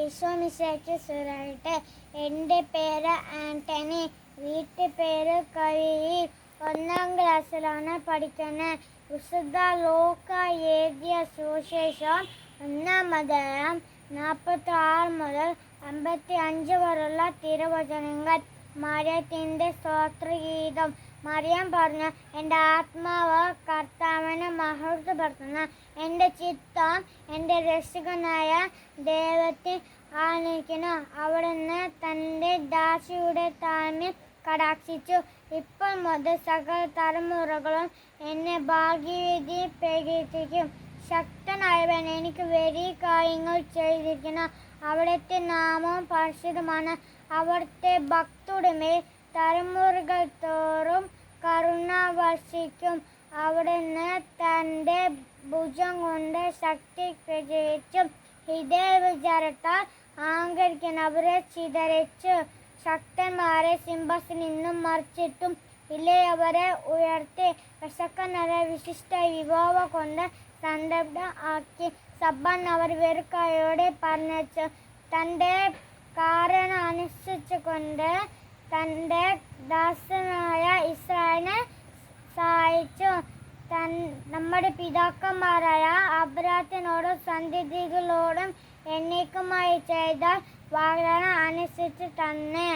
ഈശോമിശയ്ക്ക് സുരട്ടെ എന്റെ പേര് ആന്റണി. വീട്ടു പേര് കഴിയിൽ ഒന്നാം ക്ലാസ്സിലാണ് പഠിക്കുന്നത്. വിശുദ്ധ ലോക എഴുതിയ സുവിശേഷം ഒന്നാം അധ്യായം നാൽപ്പത്തി ആറ് മുതൽ അമ്പത്തി അഞ്ച് വരെയുള്ള തിരുവചനങ്ങൾ മറിയത്തിന്റെ സ്തോത്രഗീതം. മറിയം പറഞ്ഞു എന്റെ ആത്മാവ് കർത്താവിനെ മഹത്വപ്പെടുത്തുന്ന. എന്റെ ചിത്തം എന്റെ രക്ഷകനായ ദൈവത്തെ ആനയിക്കുന്നു അവിടുന്ന് തന്റെ ദാസിയുടെ താഴ്മ കടാക്ഷിച്ചു. ഇപ്പോൾ മുതൽ സകല തലമുറകളും എന്നെ ഭാഗ്യവിധി പ്രകീർത്തിക്കും. ശക്തനായവൻ എനിക്ക് വലിയ കാര്യങ്ങൾ ചെയ്തിരിക്കുന്ന. അവിടുത്തെ നാമവും പരിശുദ്ധമാണ്. അവിടുത്തെ ഭക്തരുടെ മേൽ തലമുറകൾ തോറും കരുണ വർഷിക്കും. അവിടുന്ന് തന്റെ ഭുജം കൊണ്ട് ശക്തി പ്രചരിച്ചും ഇതേ വിചാരത്താൽ ആങ്കരിക്കുന്നവരെ ചിതറിച്ചു. ശക്തന്മാരെ സിംബസിൽ നിന്നും മറിച്ചിട്ടും ഇല്ലയവരെ ഉയർത്തി വിശക്കനരെ വിശിഷ്ട വിഭവ കൊണ്ട് സംതൃപ്ത ആക്കി സബ്ബൻ അവർ വെറുക്കായോടെ പറഞ്ഞു തന്റെ കാരണം അനുസരിച്ചുകൊണ്ട് തന്റെ ദാസനായ ഇസ്രായേലിനെ സഹായിച്ചു. തൻ നമ്മുടെ പിതാക്കന്മാരായ അബ്രാത്തിനോടും സന്ധിതികളോടും എന്നേക്കുമായി ചെയ്ത വാഗ്ദാനം അനുസരിച്ച് തന്നെ.